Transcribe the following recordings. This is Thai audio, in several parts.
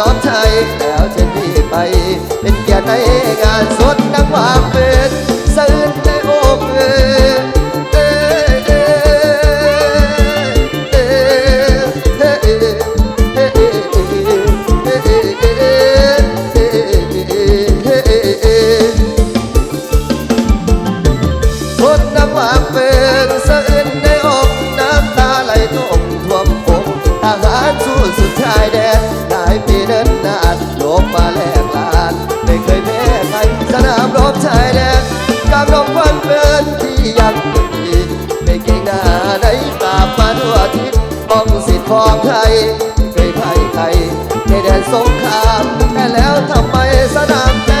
ลองชัยแล้วเช่นพี่ไป เป็นเกียรติในงานสดนังวางเป็นสื่นในอกเอ่ย ทิศป้องสิทธิ์ของไทยไม่เคยพ่ายใครในแดนสงครามแต่แล้วทำไมสนาม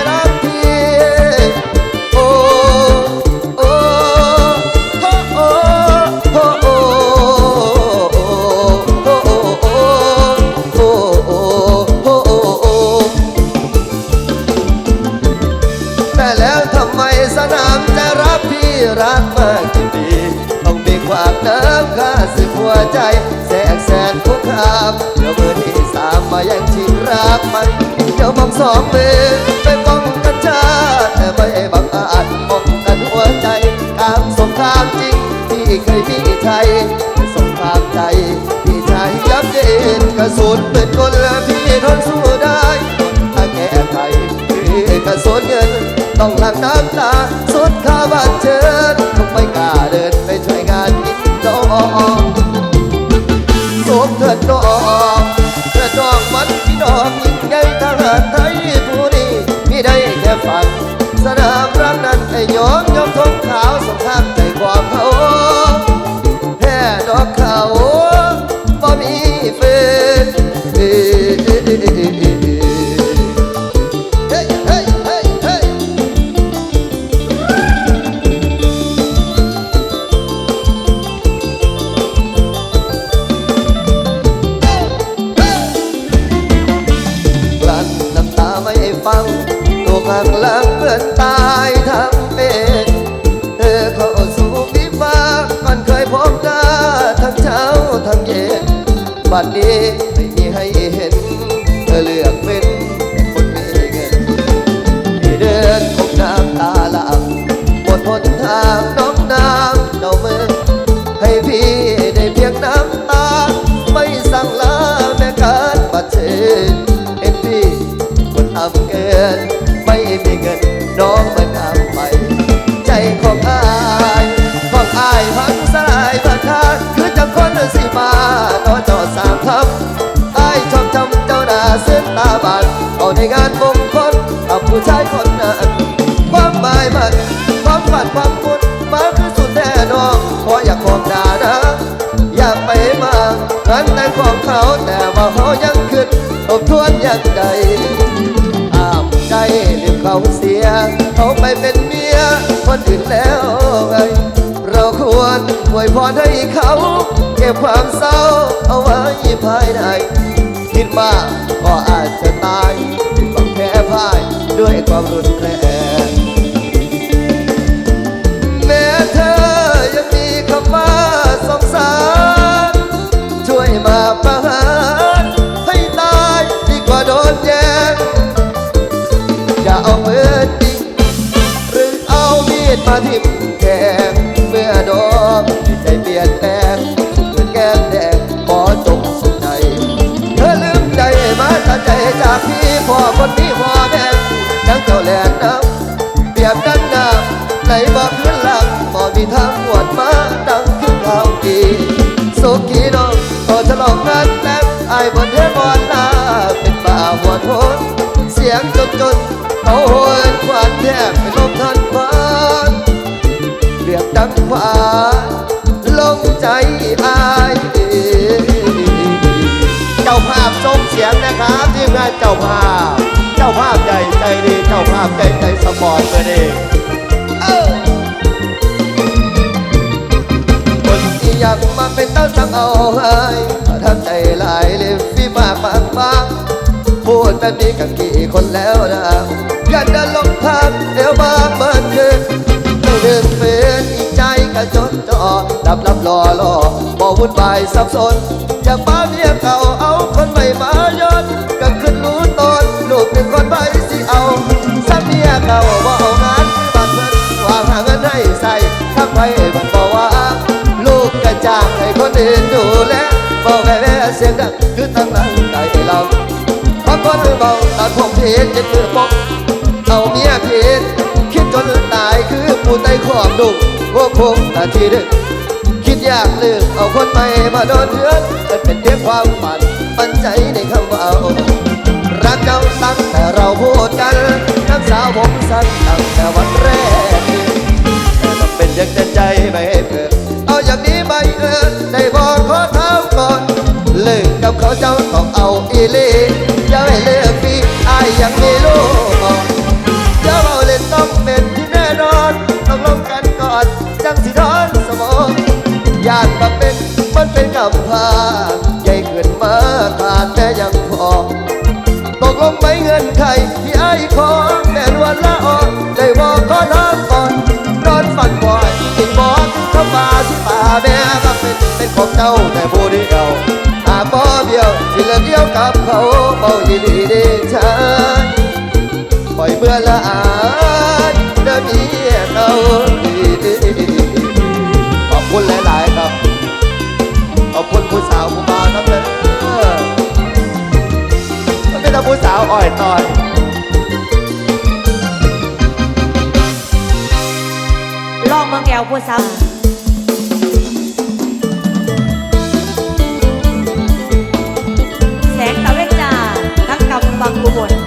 คุกคามเดี๋ยวมือที่สามมายังชิงรักมันเดี๋ยวมองสองมือไปป้องกันชาติแต่ไม่บังอาจป้องกันหัวใจทางสงครามจริงที่เคยมีไทยสงครามใจที่ชายยับเยินกระสุนเป็นคนละพี่ทนสู้ได้ถ้าแก้ไขคือกระสุนเงินต้องหลั่งน้ำตาสุดข้าบ้านเชิญคงไม่กล้าเดินไปช่วยงานอินโดสม เถิดดอกเถิดดอกมันพี่ดอกยิ่งใหญ่ทหารไทยผู้นี้มีได้แค่ฝันสนามรักนั้นให้ยอน ผู้ชายคนนั้น ความหมายมัน ความฝันความมุ่นมาคือสุดแน่นอนเพราะอยากของดานะอยากไปมางานแต่งของเขาแต่ว่าเขายังขึ้นทบทวนอย่างใดห้ามใจลืมเขาเสีย เขาไปเป็นเมียคนอื่นแล้วไงเราควรอวยพรให้เขา เก็บความเศร้าเอาไว้ภายในคิดมากก็อาจจะตายต้องแพ้พ่าย ด้วยความรุนแรงแม้เธอยังมีคำว่าสงสาร ช่วยมาประหารให้ตายดีกว่าโดนแย่งอย่าเอามือจริงหรือเอามีดมาทิ่ม น้ำไหลบอกขึ้นหลังบ่มีทางหวนมาดังขึ้นเท่ากีสุขีน้องขอฉลองงานแต่งไอ้บนเทบอนนาเป็นป่าหัวทนเสียงจนจนเขาโหนควันแทบเป็นลมทันควันเรียกดังฟ้าลงใจอายเจ้าภาพชมเสียงนะครับทีมงานเจ้าภาพ จ้าภาพใจใจดีเจ้าภาพใจใจสปอร์ตเลยดีคนที่อยากมาเป็นเต้าสังเอาไห้ทำใจหลายเลยฟีมากมากมากพูดแบบนี้กันกี่คนแล้วนะอย่าเดินลงทางเดี๋ยวบางมันคืนไม่เดินเฟืนอีกใจกระจนจอรับรับรอรอบ่วุ่นวายสับสน อยากมาเมียเก่าเอาคนใหม่มา เป็นดูแลเบาแว่เสียงดังคือทางนั้นใจเราพอคนเบาตัดผมเพชรเจ็คือปกเอาเมียเพชรคิดจนตายคือผู้ใต้ขอบดุวกาคงนาทีดึกคิดอยากเลือกเอาคนใหม่มาโดนเถือนมันเป็นเพียงความฝันปันใจในคำว่าเอารักเจ้าสั้งแต่เราพูดกันนักสาวผมสั้นตั้งแต่วันแรกแต่มันเป็นอย่างใจใจไม เมาอีดีเดชันปล่อยเบื่อละอานเดมีเขาขอบคุณหลาย ๆ ครับ ขอบคุณผู้สาวผู้บ่าวครับเายไม่นเป็ผู้สาวอ่อยตอยลองเมืงแอวผู้สาว Paco Borborema.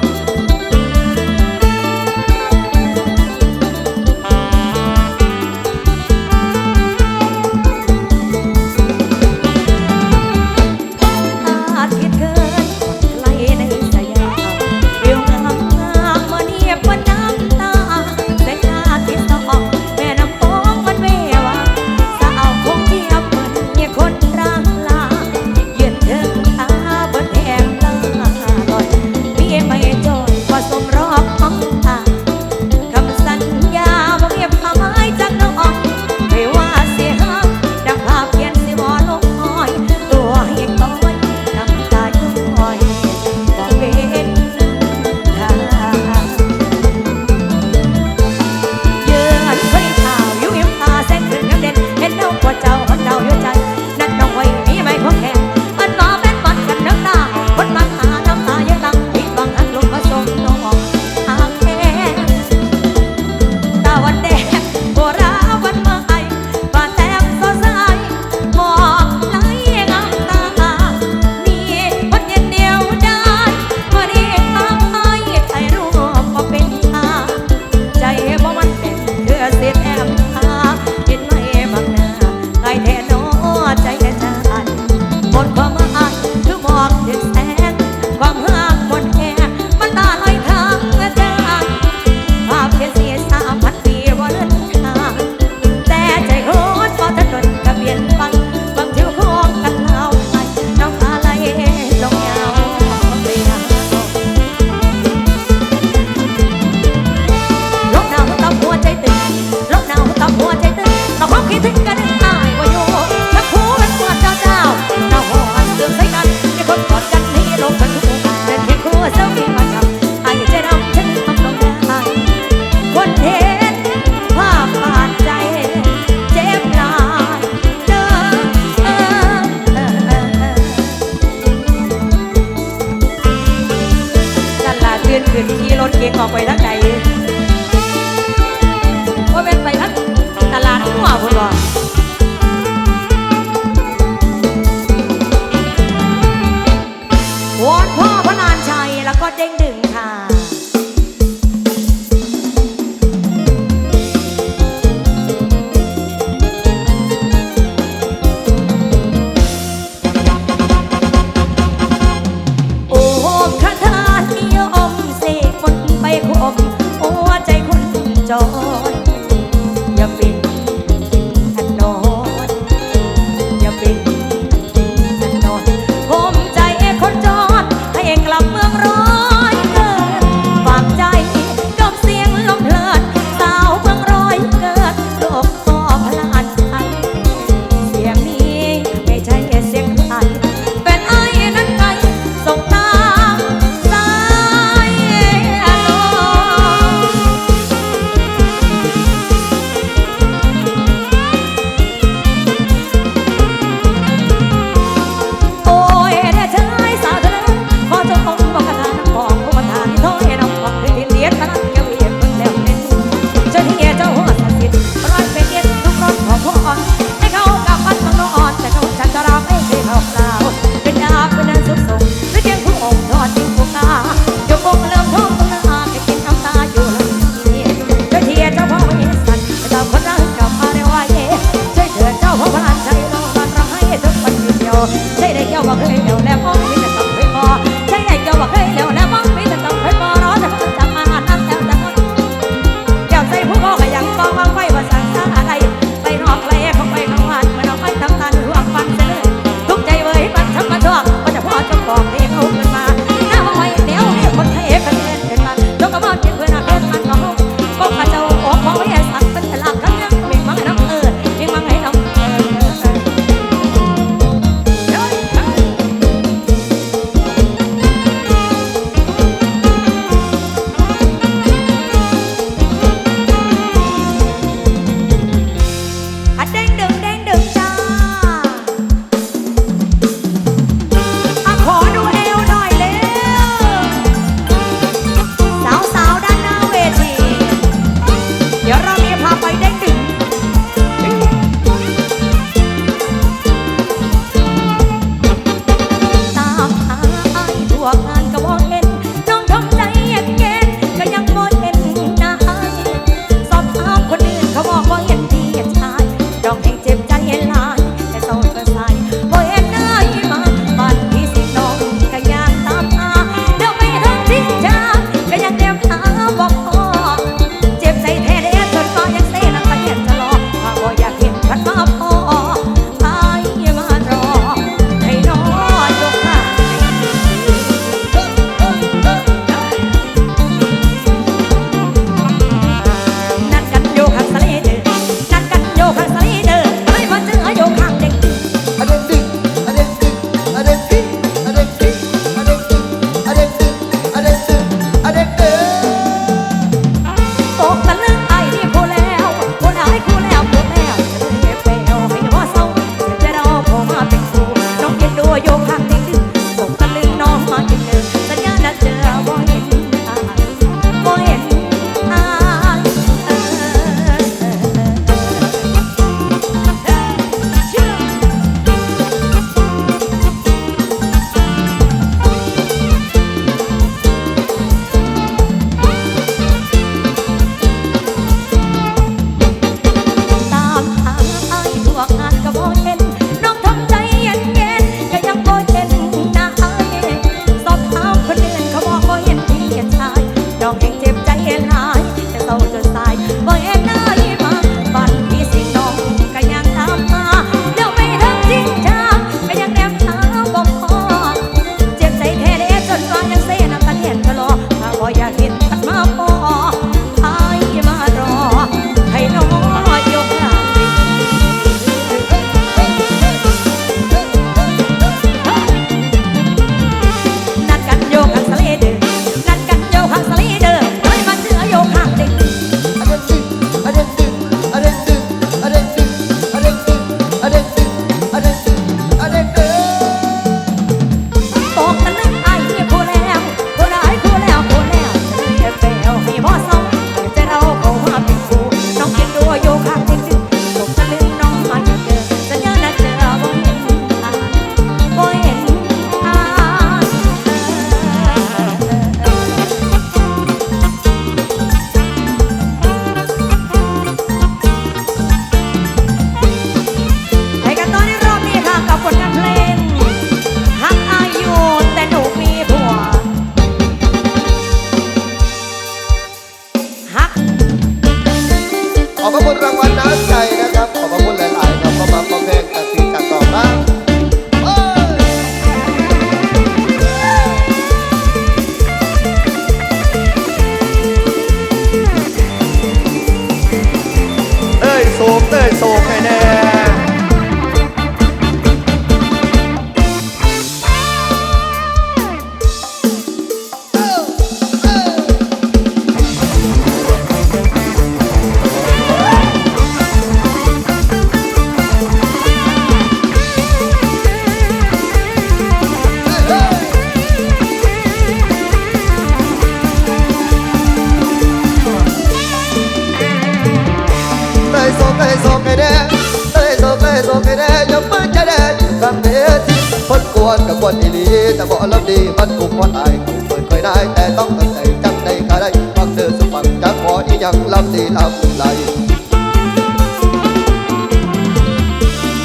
di abulai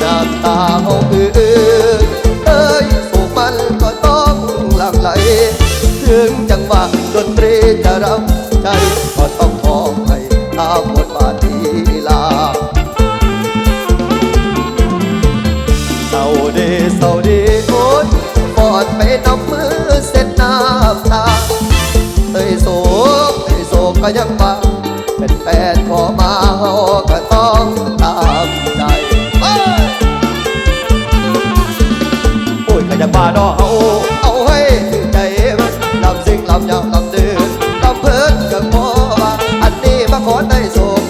Data mong ư ơi phụ man có tóm lặng lại Thương chẳng và đột tri ta rộng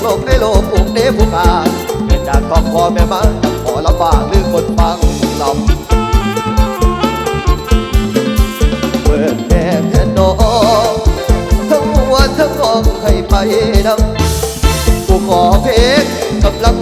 โลกในโลกอุกเดผู้การเกิดากครองพ่อแม่มาพอลำบากหรือคนฟังลำเปิดแม่เพื่อนนองทั้งวันทั้งห้องให้ไปดังผู้ขอเพลงกำลัง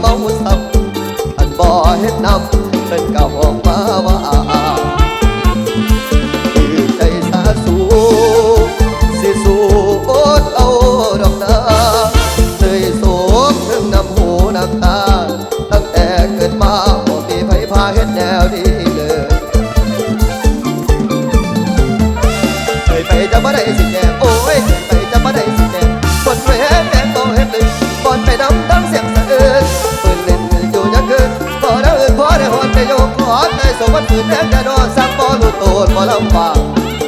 สิแก่อยไปจะบ่ได้สิแก่บนไปเฮ็ดม่บ่เฮ็ดเลยบนไปดำดำเสียงสะเอิญเปิ้นเล่นอยู่ยังคืนบ่ไแล้นบ่ได้ฮอดได้โยกขอได้สมบัตินแท้แต่ดอสักบ่รู้โตนบ่ลำบาก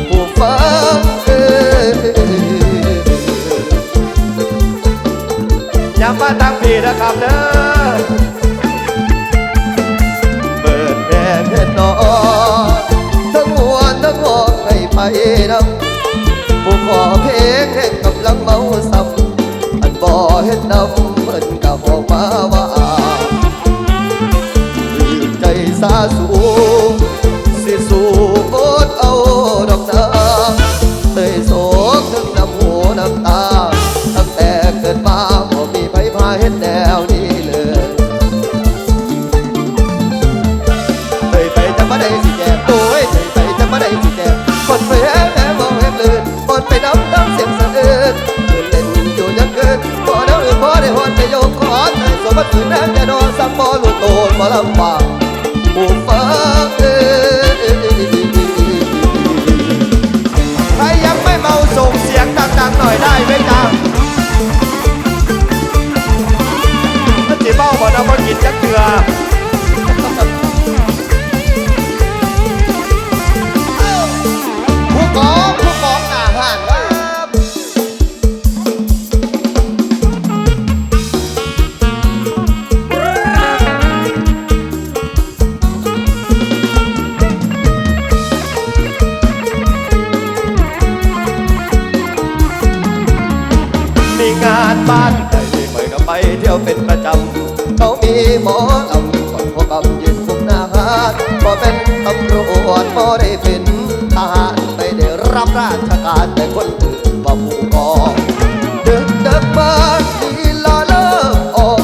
ผู้ฟัอย้ำมาตั้งพี่นะครับเด้อไปนำ ผู้ขอเพลงกำลังเมาซ้ำอันบ่เห็นนำเพิ่นกะออกมา สักบ่ลูกโตนบ่ลำบากผู้ฟ้าเอ้ใครยังไม่เมาส่งเสียงดังๆหน่อยได้ไหมจ๊ะมันจะเมาบ่นมันกินจักเกลือำรวจบ่ได้เป็นทหารไปได้รับราชการแต่คนอื่นบ่ผู้กองเดินเดินมาลีลาเลิกออก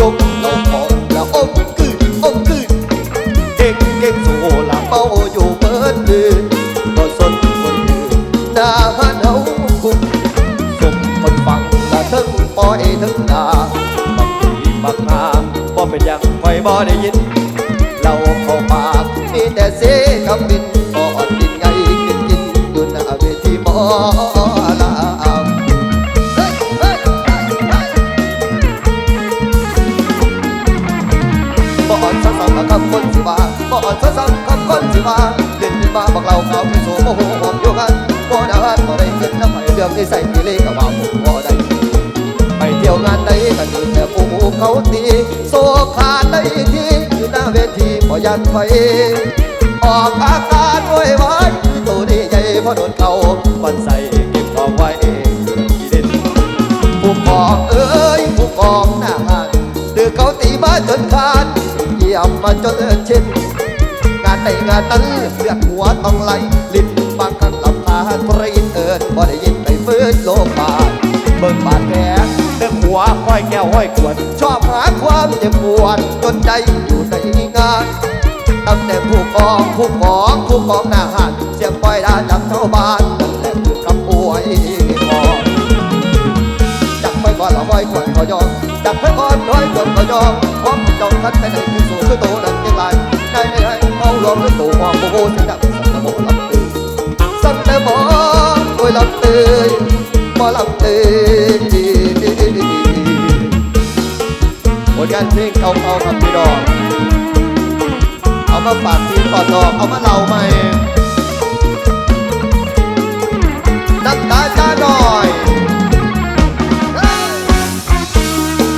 ยกเราออกแล้วอมกึ่อมกึ่เก่งเก่งโซลาเป้าอยู่เปิดเดือนก็สนคนอื่นหน้าหันเอากุมสมคนฟังละทั้งปอยทั้งนาบางทีบางนาบ่เป็นอย่างไฟบ่ได้ยิน บ่ได้บ่ได้เงินน้ำไหลเรื่องที่ใส่ที่เล่กับว่าผมบ่ได้ไปเที่ยวงานใดกันอยู่แต่ผู้เขาตีโซขาดได้ที่อยู่หน้าเวทีพอยันไฟออกอาการโวยวายตัวนี้ใหญ่เพราะโดนเขาวันใส่เก็บของไว้ที่ดินผู้กองเอ้ยผู้กองหน้าห้านดือเขาตีมาจนขาดเยียบมาจนเชินงานในงานนั้นเลือดหัวต้องไหลลิ้นบางครั้ง ตาตรีนเอินบ่ได้ยินไปฟื้นโลกบาดเบิ่งบาดแผลเรื่อหัวห้อยแก้วห้อยขวด ชอบหาความเจ็บปวดจนใจอยู่ในงานตำแหน่ผู้กองผู้กองผู้กองหน้าหานเสียงปล่อยด่าจากชาวบ้านนั่นแหละคือคำอวยพรจับไปก่อนละห้อยขวดเขายองจับไปก่อนร้อยขวดเขายองพร้อมจองคัดไปในที่สูงคือโตนั่นเองไรได้ได้ได้เอาลงคือตู่มองโบโบเสียงดังสันตะโบลำตื่นสันตะโบ โอยลำตื่นบ่ลำตื่นผลงานเพลงเก่าๆครับพี่ดอกเอามาฝากพี่ก่อนดอกเอามาเล่าใหม่น้ำตาจ้าหน่อย